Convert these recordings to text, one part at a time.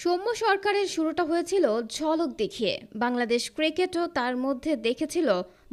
সৌম্য সরকারের শুরুটা হয়েছিল ঝলক দেখিয়ে। বাংলাদেশ ক্রিকেটও তার মধ্যে দেখেছিল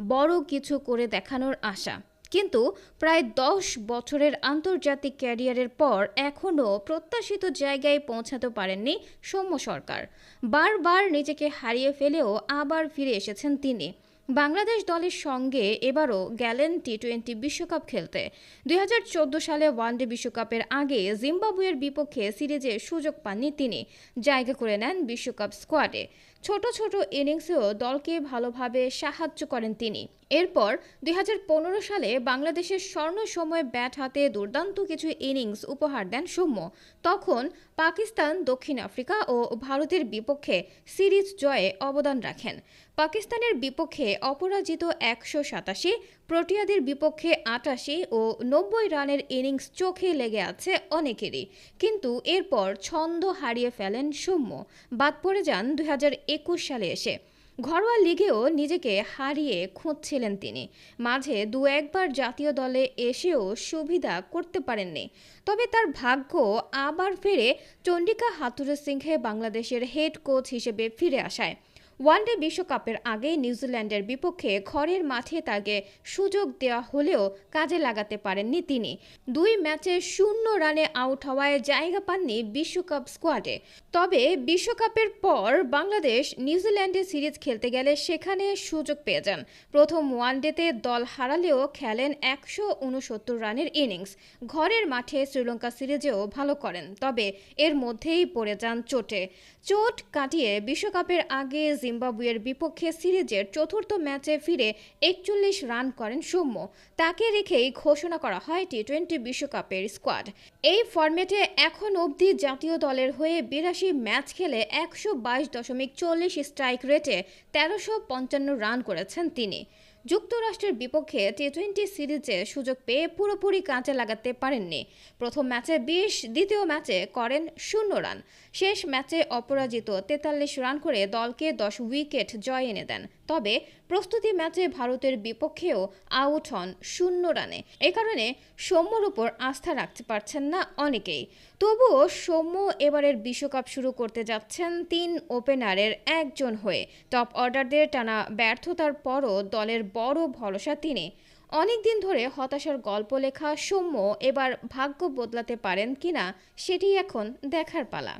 বড় কিছু করে দেখানোর আশা। কিন্তু প্রায় দশ বছরের আন্তর্জাতিক ক্যারিয়ারের পর এখনও প্রত্যাশিত জায়গায় পৌঁছাতে পারেননি সৌম্য সরকার। বারবার নিজেকে হারিয়ে ফেলেও আবার ফিরে এসেছেন তিনি। বাংলাদেশ দলের সঙ্গে এবারও গেলেন টি টোয়েন্টি বিশ্বকাপ খেলতে। দুই হাজার চোদ্দ সালে ওয়ানডে বিশ্বকাপের আগে জিম্বাবুয়ের বিপক্ষে সিরিজে সুযোগ পাননি তিনি। জায়গা করে নেন বিশ্বকাপ স্কোয়াডে। ছোট ছোট ইনিংসেও দলকে ভালোভাবে সাহায্য করেন তিনি। এরপর দুই হাজার পনেরো সালে বাংলাদেশের স্বর্ণ সময় ব্যাট হাতে দুর্দান্ত কিছু ইনিংস উপহার দেন সৌম্য। তখন পাকিস্তান, দক্ষিণ আফ্রিকা ও ভারতের বিপক্ষে সিরিজ জয়ে অবদান রাখেন। পাকিস্তানের বিপক্ষে অপরাজিত একশো সাতাশি, প্রোটিয়াদের বিপক্ষে আটাশি ও নব্বই রানের ইনিংস চোখে লেগে আছে অনেকেরই। কিন্তু এরপর ছন্দ হারিয়ে ফেলেন সৌম্য। বাদ পড়ে যান দুই হাজার একুশ সালে এসে। ঘরোয়া লিগেও নিজেকে হারিয়ে খুঁজছিলেন তিনি। মাঝে দু একবার জাতীয় দলে এসেও সুবিধা করতে পারেননি। তবে তার ভাগ্য আবার ফিরে চন্ডিকা হাতুরে সিংহে বাংলাদেশের হেড কোচ হিসেবে ফিরে আসায়। ওয়ানডে বিশ্বকাপের আগে নিউজিল্যান্ডের বিপক্ষে ঘরের মাঠে তাকে সুযোগ দেওয়া হলেও কাজে লাগাতে পারেননি তিনি। দুই ম্যাচে শূন্য রানে আউট হওয়ায় জায়গা পাননি বিশ্বকাপ স্কোয়াডে। তবে বিশ্বকাপের পর বাংলাদেশ নিউজিল্যান্ডে সিরিজ খেলতে গেলে সেখানে সুযোগ পেয়ে যান। প্রথম ওয়ানডেতে দল হারালেও খেলেন একশো উনসত্তর রানের ইনিংস। ঘরের মাঠে শ্রীলঙ্কা সিরিজেও ভালো করেন, তবে এর মধ্যেই পড়ে যান চোটে। চোট কাটিয়ে বিশ্বকাপের আগে জিম্বাবুয়ের বিপক্ষে সিরিজের চতুর্থ ম্যাচে ফিরে একচল্লিশ রান করেন সৌম্য। তাকে রেখেই ঘোষণা করা হয় টি টোয়েন্টি বিশ্বকাপের স্কোয়াড। এই ফর্মেটে এখন অবধি জাতীয় দলের হয়ে বিরাশি ম্যাচ খেলে একশো বাইশ দশমিক চল্লিশ স্ট্রাইক রেটে তেরোশো পঞ্চান্ন রান করেছেন তিনি। যুক্তরাষ্ট্রের বিপক্ষে টি টোয়েন্টি সিরিজে সুযোগ পেয়ে পুরোপুরি কাজে লাগাতে পারেননি। প্রথম ম্যাচে বিশ, দ্বিতীয় ম্যাচে করেন শূন্য রান। শেষ ম্যাচে অপরাজিত তেতাল্লিশ রান করে দলকে দশ উইকেট জয় এনে দেন। তবে প্রস্তুতি ম্যাচে ভারতের বিপক্ষেও আউট হন শূন্য রানে। এ কারণে সৌম্যর উপর আস্থা রাখতে পারছেন না অনেকেই। তবুও সৌম্য এবারের বিশ্বকাপ শুরু করতে যাচ্ছেন তিন ওপেনারের একজন হয়ে। টপ অর্ডারদের টানা ব্যর্থতার পরও দলের বড় ভরসা তিনি। অনেক দিন ধরে হতাশার গল্প লেখা সৌম্য এবার ভাগ্য বদলাতে পারেন কিনা, সেটি এখন দেখার পালা।